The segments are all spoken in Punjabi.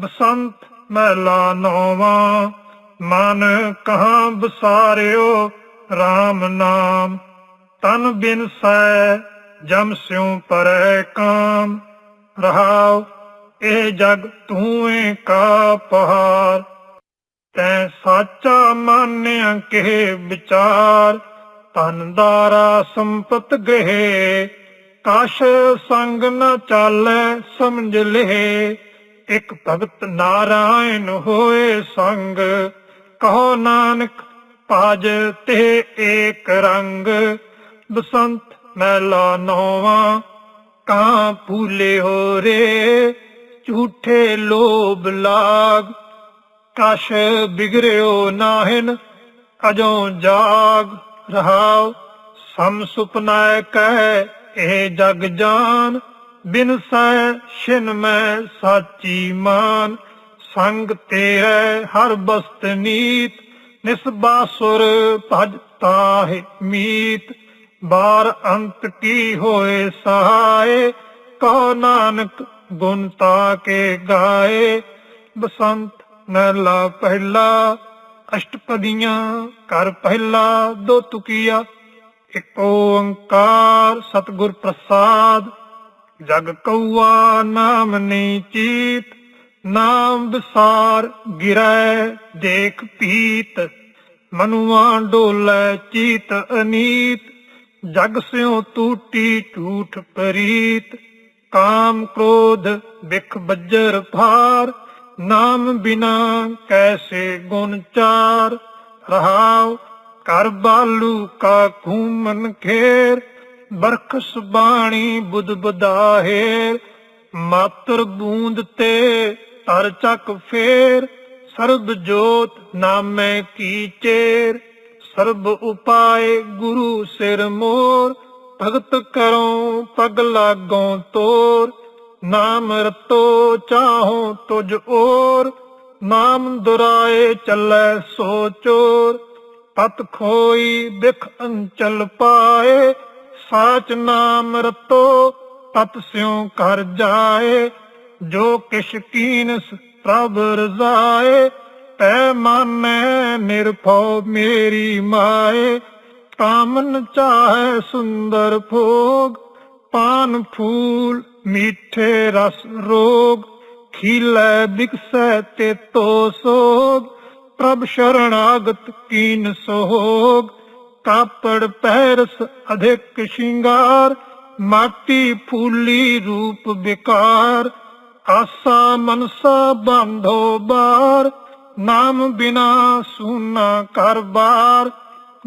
ਬਸੰਤ ਮਹਿਲਾ ਨੌਵਾਂ, ਮਨ ਕਹਾਂ ਬਸਾਰਿਓ RAM ਨਾਮ। ਤਨ ਬਿਨ ਸੈ ਜਮ ਸਿਉ ਪਰੈ ਕਾਮ। ਰਹਾਉ, ਇਹ ਜਗ ਤੂੰ ਕਾ ਪਹਾਰ। ਤੈ ਸਾਚਾ ਮਾਨਿਆ ਕੇ ਵਿਚਾਰ। ਤਨ ਦਾਰਾ ਸੰਪਤ ਗ੍ਰਹਿ, ਕਾਸ਼ ਸੰਗ ਨ ਚਾਲੈ ਸਮਝ ਲਹਿ। ਇਕ ਭਗਤ ਨਾਰਾਇਣ ਹੋਏ ਸੰਗ, ਕਹੋ ਨਾਨਕ ਪਾਜ ਤੇ ਏਕ ਰੰਗ। ਬਸੰਤ ਮੈਲਾ ਨੋਵਾ, ਕਾਂ ਫੂਲੇ ਹੋ ਰੇ ਝੂਠੇ ਲੋਭ ਲਾਗ। ਕਸ਼ ਬਿਗਰਿਓ ਨਾਹਿਨ, ਅਜੋਂ ਜਾਗ। ਰਹਾਉ, ਸਮ ਸੁਪਨਾ ਕਹਿ ਇਹ ਜਗ ਜਾਨ। ਬਿਨ ਸੈ ਛਿਨ ਮੈਂ ਸਾਚੀ ਮਾਨ। ਸੰਗ ਤੇਰੇ ਹਰ ਬਸਤ ਨੀਤ ਨਿਸਬਾਸੁਰ ਭਜ ਤਾਹਿ ਮੀਤ। ਬਾਰ ਅੰਤ ਕੀ ਹੋਏ ਸਹਾਏ ਕਹੋ ਨਾਨਕ ਗੁਣ ਤਾ ਕੇ ਗਾਏ। ਬਸੰਤ ਮਹਿਲਾ ਪਹਿਲਾ, ਅਸ਼ਟਪਦੀਆਂ ਕਰ ਪਹਿਲਾ, ਦੋ ਤੁਕੀਆ। ਇੱਕ ਓੰਕਾਰ ਸਤਿਗੁਰ ਪ੍ਰਸਾਦ ਜਗ ਕਉਆ ਨਾਮ ਨਹੀਂ ਚੀਤ, ਨਾਮ ਵਿਸਾਰ ਗਿਰੈ ਦੇਖ ਪੀਤ ਮਨੁਆ ਡੋਲੇ ਚੀਤ ਅਨੀਤ, ਜਗ ਸਿਉ ਟੂਟੀ ਝੂਠ ਪਰੀਤ। ਕਾਮ ਕ੍ਰੋਧ ਬਿਖ ਬੱਜਰ ਭਾਰ, ਨਾਮ ਬਿਨਾ ਕੈਸੇ ਗੁਣ ਚਾਰ। ਰਹਾਉ ਕਰ ਬਾਲੂ ਕਾ ਖੂਮਨ ਖੇਰ ਬਰਖਸ ਬਾਣੀ ਬੁੱਧ ਬਦਾਹੇਰ ਮਾਤਰ ਬੂੰਦ ਤੇ ਤਰ ਚੱਕ ਫੇਰ, ਸਰਬ ਜੋਤ ਨਾਮੈ ਕੀ ਚੇਰ, ਸਰਬ ਉਪਾਏ ਗੁਰੂ ਸਿਰ ਮੋਰ, ਭਗਤ ਕਰੋ ਪਗ ਲਾਗੋ ਤੋਰ, ਨਾਮ ਰਤੋ ਚਾਹੋ ਤੁਝ ਔਰ, ਨਾਮ ਦੁਰਾਏ ਚੱਲੈ ਸੋ ਚੋਰ, ਪਤ ਖੋਈ ਬਿਖ ਅੰਚਲ ਪਾਏ ਸਾਚ ਨਾਮ ਰਤੋ, ਤਤ ਸਿਉ ਕਰ ਜਾਏ, ਜੋ ਕਿਛ ਕੀਨਸ ਪ੍ਰਭ ਰਜ਼ਾਏ, ਤੈ ਮਾਨੈ ਨਿਰਭਉ ਮੇਰੀ ਮਾਏ। ਕਾਮਨ ਚਾਹੈ ਸੁੰਦਰ ਭੋਗ, ਪਾਨ ਫੂਲ ਮੀਠੇ ਰਸ ਰੋਗ, ਖੀਲੇ ਬਿਕਸੈ ਤੇ ਤੋ ਸੋਗ, ਪ੍ਰਭ ਸ਼ਰਣਾਗਤ ਕੀਨ ਸੋਗ। ਕਾਪੜ ਪਹਿਰਸ ਅਧਿਕ ਸ਼ਿੰਗਾਰ, ਮਾਟੀ ਫੂਲੀ ਰੂਪ ਵਿਕਾਰ, ਆਸਾ ਮਨਸਾ ਬੰਧੋ ਬਾਰ, ਨਾਮ ਬਿਨਾ ਸੁਨਾ ਕਰਬਾਰ,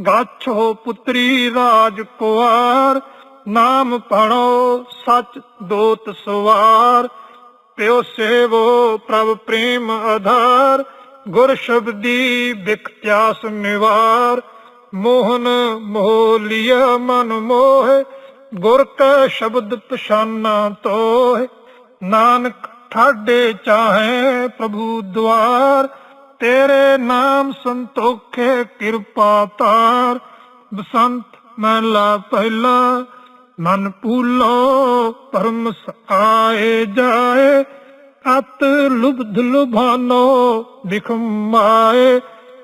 ਗਾਛੋ ਪੁੱਤਰੀ ਰਾਜ ਕੁਵਾਰ ਨਾਮ ਪੜੋ ਸਚ ਦੋਤ ਸਵਾਰ, ਪਿਓ ਸੇਵੋ ਪ੍ਰਭ ਪ੍ਰੇਮ ਆਧਾਰ, ਗੁਰ ਸ਼ਬਦੀ ਬਿਖ ਪਿਆਸ ਨਿਵਾਰ ਮੋਹਨ ਮੋਹਲੀਆ ਮਨ ਮੋਹ, ਗੁਰ ਕਾ ਸ਼ਬਦ ਪਛਾਨਾ ਤੋਹ। ਨਾਨਕ ਠਾਡੇ ਚਾਹੇ ਪ੍ਰਭੂ ਦਵਾਰ, ਤੇਰੇ ਨਾਮ ਸੰਤੋਖੇ ਕਿਰਪਾ ਤਾਰ। ਬਸੰਤ ਮਹਿਲਾ ਪਹਿਲਾ, ਮਨ ਪੂਲੋ ਪਰਮ ਆਏ ਜਾਏ। ਅਤ ਲੁਬਧ ਲੁਭਾਨੋ ਬਿਖਮਾਏ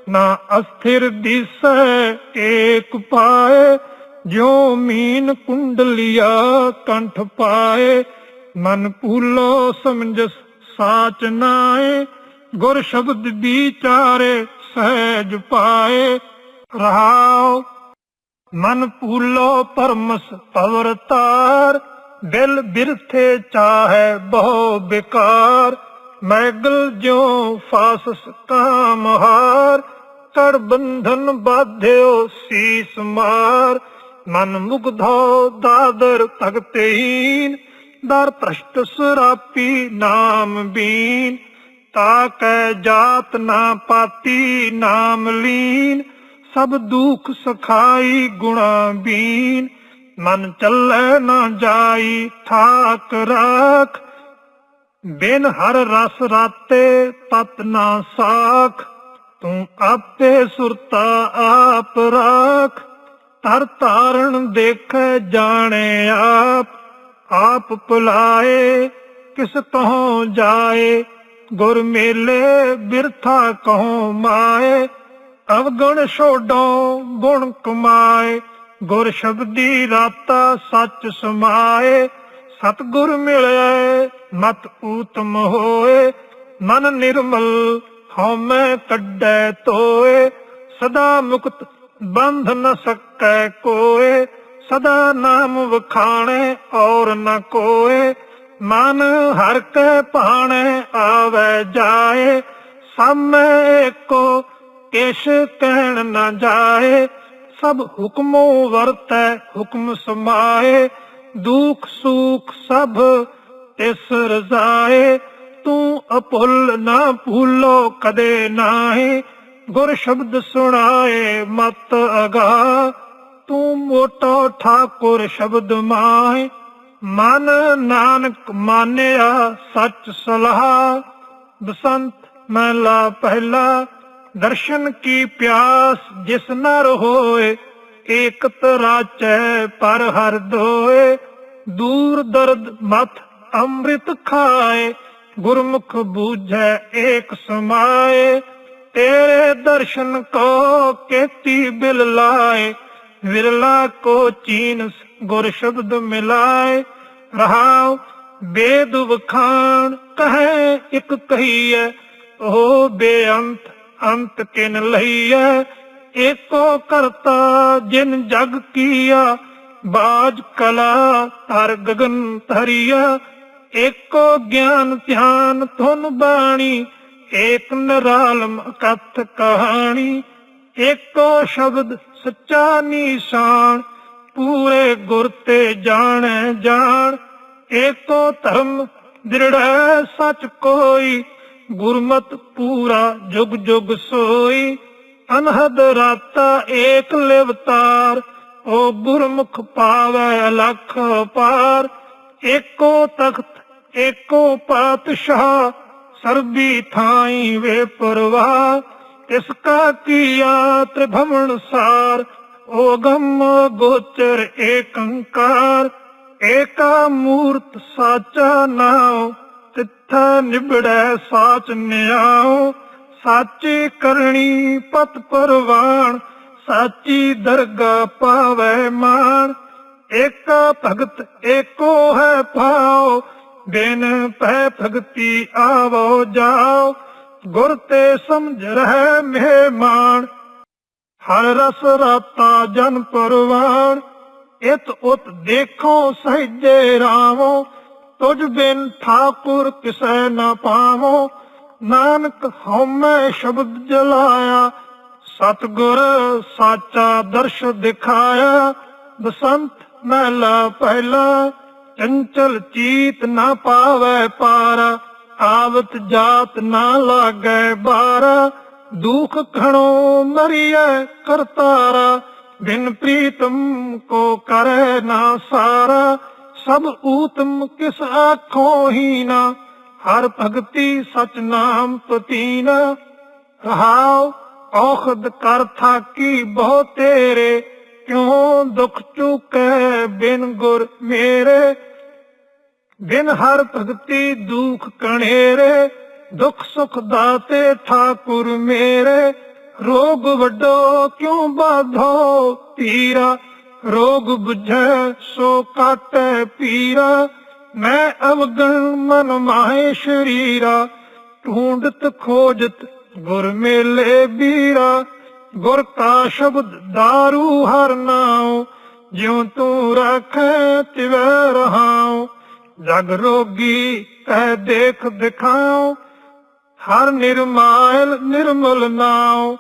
ਨਾ ਅਸਥਿਰ ਦਿਸੈ ਏਕ ਪਾਏ, ਜਿਉ ਮੀਨ ਕੁੰਡਲਿਆ ਕੰਠ ਪਾਏ। ਮਨ ਪੂਲੋ ਸਮਝਸ ਸਾਚ ਨਾਏ, ਗੁਰ ਸ਼ਬਦ ਵਿਚਾਰੇ ਸਹਿਜ ਪਾਏ। ਰਹਾਉ, ਮਨ ਪੂਲੋ ਪਰਮਸ ਪਵਰ ਤਾਰ, ਦਿਲ ਬਿਰਥੇ ਚਾਹੈ ਬਹੁ ਬਿਕਾਰ। ਮੈਗਲ ਜਿਉ ਫਾਸਸ ਕਾਮਹਾਰ ਹਾਰ ਬੰਧਨ ਬਾਧਿਓ ਸੀਸ ਮਾਰ। ਮਨ ਮੁਗਧੋ ਦਾਦਰ ਭਗਤਹੀਨ ਦਰ ਪ੍ਰਸ਼ਟ ਸਰਾਪੀ ਨਾਮ ਬੀਨ। ਤਾ ਕੈ ਜਾਤ ਨਾ ਪਾਤੀ ਨਾਮ ਲੀਨ। ਸਭ ਦੁਖ ਸਖਾਈ ਗੁਣਾ ਬੀਨ। ਮਨ ਚੱਲੈ ਨਾ ਜਾਈ ਠਾਕ ਰਾਖ। ਬਿਨ ਹਰ ਰਸ ਰਾਤੇ ਤਤ ਨਾ ਸਾਖ। ਤੂੰ ਆਪੇ ਸੁਰਤਾ ਆਪ ਰਾਖ ਤਰ ਤਾਰਨ ਦੇਖੈ ਜਾਣੇ ਆਪ। ਆਪ ਪੁਲਾਏ ਕਿਸ ਤੋਂ ਜਾਏ, ਗੁਰ ਮੇਲੇ ਬਿਰਥਾ ਕਹੋ ਮਾਏ। ਅਵਗੁਣ ਛੋਡੋ ਗੁਣ ਕਮਾਏ, ਗੁਰ ਸ਼ਬਦੀ ਰਾਤਾ ਸੱਚ ਸਮਾਏ। ਸਤਗੁਰ ਮਿਲਿਆ ਮਤ ਊਤਮ ਹੋਏ, ਮਨ ਨਿਰਮਲ ਹਉਮੈ ਕੱਢੈ ਤੋਏ, ਸਦਾ ਮੁਕਤ ਬੰਧ ਨ ਸਕੈ ਕੋਏ, ਸਦਾ ਨਾਮ ਵਖਾਣੇ ਔਰ ਨ ਕੋਏ, ਮਨ ਹਰ ਕੈ ਭਾਣੇ ਆਵੇ ਜਾਏ ਸਾਮੈ ਏਕੋ ਕਿਛ ਕਹਿਣ ਨ ਜਾਏ, ਸਭ ਹੁਕਮੋ ਵਰਤੈ, ਹੁਕਮ ਸਮਾਏ, ਦੁਖ ਸੁਖ ਸਭ ਤਿਸ ਰਜ਼ਾਏ ਤੂੰ ਅਭੁੱਲ ਨਾ ਭੂਲੋ ਕਦੇ ਨਾਹੀ। ਗੁਰ ਸ਼ਬਦ ਸੁਣਾਏ ਮਤ ਅਗਾ। ਤੂੰ ਮੋਟੋ ਠਾਕੁਰ ਸ਼ਬਦ ਮਾਏ ਮਨ ਨਾਨਕ ਮਾਨਿਆ ਸੱਚ ਸਲਾਹ। ਬਸੰਤ ਮਹਿਲਾ ਪਹਿਲਾ, ਦਰਸ਼ਨ ਕੀ ਪਿਆਸ ਜਿਸ ਨਰ ਹੋਏ ਏਕਤ ਰਾਚੈ ਪਰ ਹਰ ਦੋਏ। ਦੂਰ ਦਰਦ ਮਤ ਅੰਮ੍ਰਿਤ ਖਾਏ। ਗੁਰਮੁਖ ਬੂਝੈ ਏਕ ਸਮਾਏ, ਤੇਰੇ ਦਰਸ਼ਨ ਕੋ ਕੇਤੀ ਬਿਲ ਲਾਏ। ਵਿਰਲਾ ਕੋ ਚੀਨ ਗੁਰ ਸ਼ਬਦ ਮਿਲਾਏ। ਰਹਾਉ ਬੇਦ ਵਖਾਣ ਕਹੈ, ਇੱਕ ਕਹੀਐ ਉਹ ਬੇਅੰਤ, ਅੰਤ ਕਿਨ ਲਈਐ। ਏਕੋ ਕਰਤਾ ਜਿਨ ਜਗ ਕੀਆ, ਬਾਜ ਕਲਾ ਧਰ ਗਗਨ ਧਰਿਆ ਏਕੋ ਗਿਆਨ ਧਿਆਨ ਧੁਨ ਬਾਣੀ, ਏਕ ਨਿਰਾਲਮ ਕਥ ਕਹਾਣੀ। ਏਕੋ ਸ਼ਬਦ ਸੱਚਾ ਨਿਸ਼ਾਨ, ਪੂਰੇ ਗੁਰ ਤੇ ਜਾਣੈ ਜਾਣ। ਏਕੋ ਧਰਮ ਦ੍ਰਿੜੈ ਸੱਚ ਕੋਈ, ਗੁਰਮਤ ਪੂਰਾ ਜੁਗ ਜੁਗ ਸੋਈ। ਅਨਹਦ ਰਾਤਾ ਏਕ ਲਿਵਤਾਰ ਓ ਗੁਰਮੁਖ ਪਾਵੈ ਲਖ ਪਾਰ। ਏਕੋ ਤਖਤ, ਏਕੋ ਪਾਤਸ਼ਾਹ ਸਰਬੀ ਥਾਈ ਵੇ ਪਰਵਾ ਇਸ ਕਾ ਕੀਆ ਤ੍ਰਿਭਵਨ ਸਾਰ, ਓ ਗੋਚਰ ਏਕੰਕਾਰ। ਏਕਾ ਮੂਰਤ ਸਾਚਾ ਨਾਉ, ਤਿੱਥਾ ਨਿਬੜੈ ਸਾਚ ਨਿਆਉ। ਸਾਚੀ ਕਰਨੀ ਪਤ ਪਰਵਾਣ, ਸਾਚੀ ਦਰਗਾ ਪਾਵੈ ਮਾਣ। ਏਕਾ ਭਗਤ ਏਕੋ ਹੈ ਭਾਉ, ਬਿਨ ਪੈ ਭਗਤੀ ਆਵੋ ਜਾਓ ਗੁਰ ਤੇ ਸਮਝ ਰਹਿ ਮਹਿਮਾਨ, ਹਰ ਰਸ ਰਾਤਾ ਜਨ ਪਰਵਾਨ, ਇਤ ਉਤ ਦੇਖੋ ਸਹਿਜੇ ਰਾਵੋ, ਤੁਝ ਬਿਨ ਠਾਕੁਰ ਕਿਸੈ ਨਾ ਪਾਵੋ, ਨਾਨਕ ਹਉਮੈ ਸ਼ਬਦ ਜਲਾਇਆ, ਸਤਗੁਰ ਸਾਚਾ ਦਰਸ਼ ਦਿਖਾਇਆ, ਬਸੰਤ ਮਹਿਲਾ ਪਹਿਲਾ, ਚੰਚਲ ਚੀਤ ਨਾ ਪਾਵੈ ਪਾਰ, ਆਵਤ ਜਾਤ ਨਾ ਲਾਗੈ ਬਾਰ, ਦੁਖ ਖਣੋ ਮਰੀਐ ਕਰਤਾਰਾ, ਬਿਨ ਪ੍ਰੀਤਮ ਕੋ ਕਰੈ ਨਾ ਸਾਰਾ, ਸਭ ਊਤਮ ਕਿਸ ਆਖੋ ਹੀ ਨਾ, ਹਰ ਭਗਤੀ ਸਚ ਨਾਮ ਪਤੀਨਾ, ਰਹਾਉ ਔਖਦ ਕਰ ਥਾਕੀ ਬਹੁ ਤੇਰੇ ਕਿਉ ਦੁਖ ਚੁਕੈ ਬਿਨ ਗੁਰ ਮੇਰੇ? ਬਿਨ ਹਰ ਭਗਤੀ ਦੁਖ ਕਣੇਰੇ, ਦੁਖ ਸੁਖ ਦਾਤੇ ਠਾਕੁਰ ਮੇਰੇ। ਰੋਗ ਵੱਡੋ ਕਿਉ ਬਾਧੋ ਪੀਰਾ? ਰੋਗ 부ਝੈ ਸੋ ਕਾਟੈ ਪੀਰਾ। ਮੈਂ ਅਵਗਣ ਮਨ ਮਾਹੇ ਸ਼ਰੀਰਾ, ਢੂੰਡਤ ਖੋਜਤ ਗੁਰ ਮੇਲੇ ਬੀਰਾ। ਗੁਰ ਕਾ ਸ਼ਬਦ दारू ਹਰ ਨਾਉ, ਜਿਉ ਤੂੰ ਰੱਖੈ ਤਿਵੈ ਰਹਾਉ। ਜਗ ਰੋਗੀ ਕਹਿ ਦੇਖ ਦਿਖਾਉ, ਹਰ ਨਿਰਮਾਇਲ ਨਿਰਮਲ ਨਾਉ।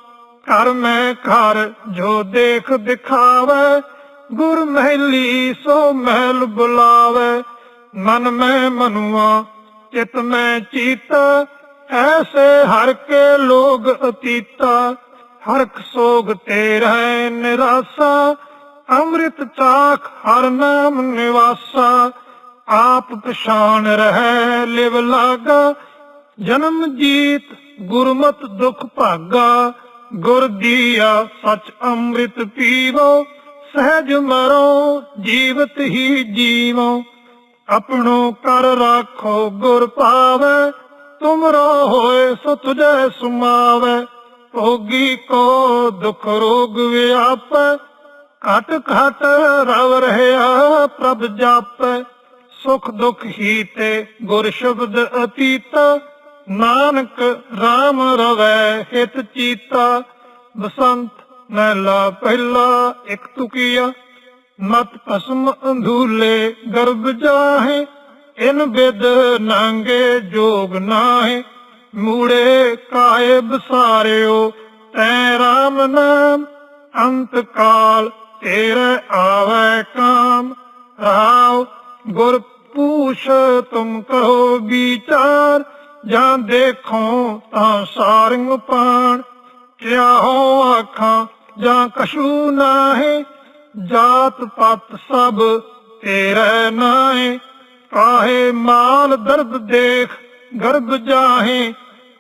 ਕਰ ਮੈਂ ਕਰ ਜੋ ਦੇਖ ਦਿਖਾਵੇ, ਗੁਰ ਮਹਿਲੀ ਸੋ ਮਹਿਲ ਬੁਲਾਵੇ। ਮਨ ਮੈਂ ਮਨੁਆ, ਚਿਤ ਮੈਂ ਚੀਤਾ, ਐਸੇ ਹਰ ਕੇ ਲੋਗ ਅਤੀਤਾ। ਹਰਖ ਸੋਗ ਤੇ ਰਹਿ ਨਿਰਾਸਾ, ਅੰਮ੍ਰਿਤ ਚਾਖ ਹਰ ਨਾਮ ਨਿਵਾਸਾ। ਆਪ ਪਛਾਣ ਰਹਿ ਲਿਵ ਲਾਗਾ, ਜਨਮ ਜੀਤ ਗੁਰਮਤ ਦੁਖ ਭਾਗਾ। ਗੁਰ ਦੀਆ ਸਚ ਅੰਮ੍ਰਿਤ ਪੀਵੋ, ਸਹਿਜ ਮਰੋ, ਜੀਵਤ ਹੀ ਜੀਵੋ। ਆਪਣੋ ਕਰ ਰਾਖੋ ਗੁਰ ਪਾਵੇ ਤੁਮਰਾ ਹੋਏ ਸੋ ਤੁਝੈ ਸੁਮਾਵੇ। ਭੋਗੀ ਕੋ ਦੁਖ ਰੋਗ ਵਿਆਪ, ਘਟ ਘਟ ਰਵ ਰਹਿਆ ਪ੍ਰਭ ਜਾਪੈ। ਸੁਖ ਦੁਖ ਹੀ ਤੇ ਗੁਰ ਸ਼ਬਦ ਅਤੀਤ, ਨਾਨਕ RAM ਰਵੈ ਹਿਤ ਚੀਤਾ। ਬਸੰਤ ਮਹਿਲਾ ਪਹਿਲਾ ਇਕ ਤੁਕੀਆ, ਮਤ ਭਸਮ ਅੰਧੂਲੇ ਗਰਭ ਜਾਹੇ। ਇਨ ਬਿਦ ਨਾਂਗੇ ਜੋਗ ਨਾਹੇ। ਮੂੜੇ ਕਾਏ ਬਸਾਰਿਓ ਤੈ ਰਾਮ ਨਾਮ ਅੰਤ ਕਾਲ ਤੇਰੇ ਆਵੇ ਕਾਮ। ਰਾਵ ਗੁਰ ਪੂਛ ਤੁਮ ਕਹੋ ਵਿਚਾਰ, ਜਾਂ ਦੇਖੋ ਤਾਂ ਸਾਰੰਗ ਪਾਣ। ਚਾਹੋ ਆਖਾਂ, ਜਾਂ ਕਸ਼ੂ ਨਾਹੀ, ਜਾਤ ਪਤ ਸਭ ਤੇਰੇ ਨਾਹੀ। ਕਾਹੇ ਮਾਲ ਦਰਦ ਦੇਖ ਗਰਭ ਜਾਹੇ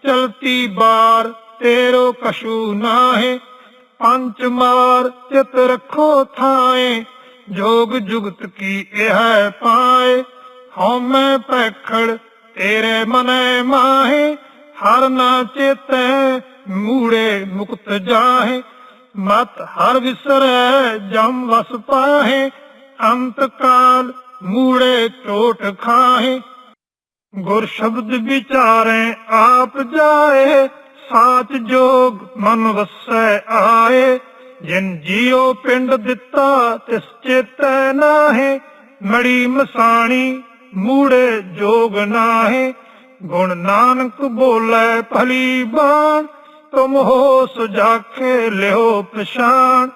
ਚਲਤੀ ਬਾਰ ਤੇਰੋ ਕਸ਼ੂ ਨਾਹੀ ਪੰਚ ਮਾਰ ਚਿਤ ਰੱਖੋ ਥਾਏ ਜੋਗ ਜੁਗਤ ਕੀ ਇਹ ਪਾਏ। ਹਉਮੈ ਪੈਖੜ ਤੇਰੇ ਮਨੈ ਮਾਹੇ, ਹਰ ਨਾ ਚੇਤੈ ਮੂੜੇ ਮੁਕਤ ਜਾਹੇ। ਮਤ ਹਰ ਵਿਸਰੈ ਜਮ ਵਸ ਪਾਹੇ, ਅੰਤ ਕਾਲ ਮੂੜੇ ਚੋਟ ਖਾਹੇ। ਗੁਰ ਸ਼ਬਦ ਵਿਚਾਰੇ, ਆਪ ਜਾਏ, ਸਾਚ ਜੋਗ ਮਨ ਵਸੈ ਆਏ। ਜਿਨ ਜੀਉ ਪਿੰਡ ਦਿੱਤਾ, ਤਿਸ ਚੇਤੈ ਨਾਹੇ। ਮੜੀ ਮਸਾਣੀ, ਮੂੜੇ ਜੋਗ ਨਾਹੇ। ਗੁਣ ਨਾਨਕ ਬੋਲੇ ਭਲੀ ਬਾਣ, ਤੁਮ ਹੋ ਸੁਜਾਖੇ ਲਿਓ ਪਛਾਣ।